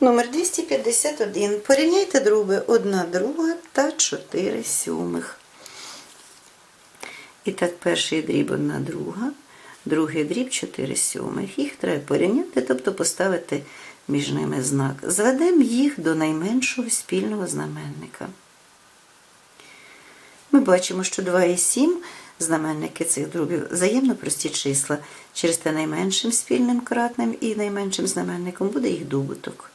Номер 251. Порівняйте дроби 1 друга та 4 сьомих. І так, перший дріб 1 друга, другий дріб 4 сьомих. Їх треба порівняти, тобто поставити між ними знак. Зведемо їх до найменшого спільного знаменника. Ми бачимо, що 2 і 7 знаменники цих дробів взаємно прості числа. Через те найменшим спільним кратним і найменшим знаменником буде їх добуток.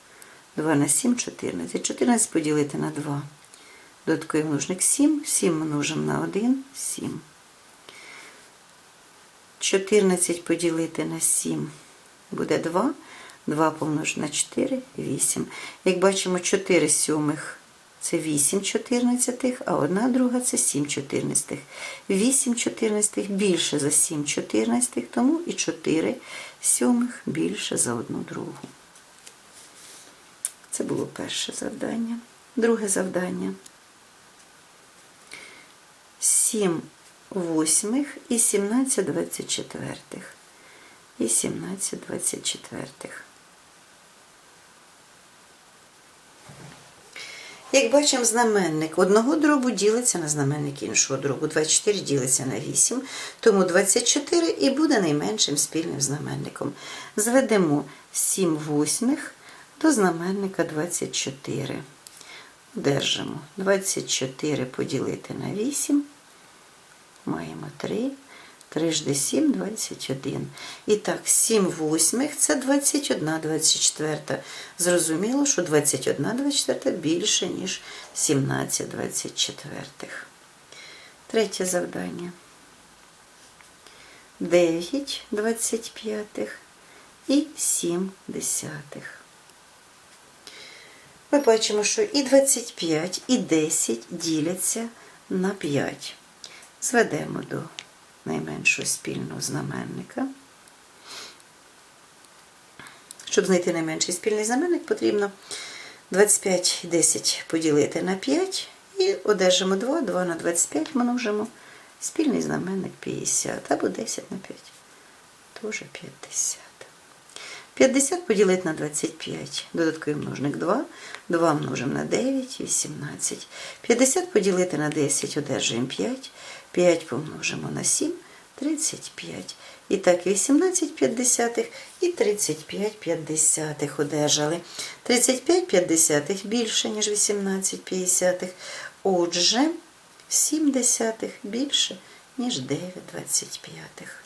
2 на 7 14. 14 поділити на 2. Додатковий множник 7. 7 множимо на 1 7. 14 поділити на 7 буде 2. 2 помножити на 4 8. Як бачимо, 4 сьомих це 8 чотирнадцятих, а 1 друга це 7 чотирнадцятих. 8 чотирнадцятих більше за 7 чотирнадцятих, тому і 4 сьомих більше за 1 другу. Це було перше завдання. Друге завдання. 7 восьмих і 17 двадцятичетвертих. І 17 двадцятичетвертих. Як бачимо, знаменник одного дробу ділиться на знаменник іншого дробу. 24 ділиться на 8, тому 24 і буде найменшим спільним знаменником. Зведемо 7 восьмих до знаменника 24. Одержимо 24 поділити на 8. Маємо 3. 3 жди 7, 21. І так, 7 восьмих це 21 24. Зрозуміло, що 21 24 більше, ніж 17 24. Третє завдання. 9 25 і 7 десятих. Ми бачимо, що і 25, і 10 діляться на 5. Зведемо до найменшого спільного знаменника. Щоб знайти найменший спільний знаменник, потрібно 25 і 10 поділити на 5 і одержимо 2, 2 на 25 множимо спільний знаменник 50 або 10 на 5. Теж 50. 50 поділити на 25, додатковий множник 2, 2 множимо на 9, 18. 50 поділити на 10, одержуємо 5, 5 помножимо на 7, 35. І так, 18 п'ятдесятих і 35 п'ятдесятих одержали. 35 п'ятдесятих більше, ніж 18 п'ятдесятих. Отже, 7 десятих більше, ніж 9 двадцять п'ятих.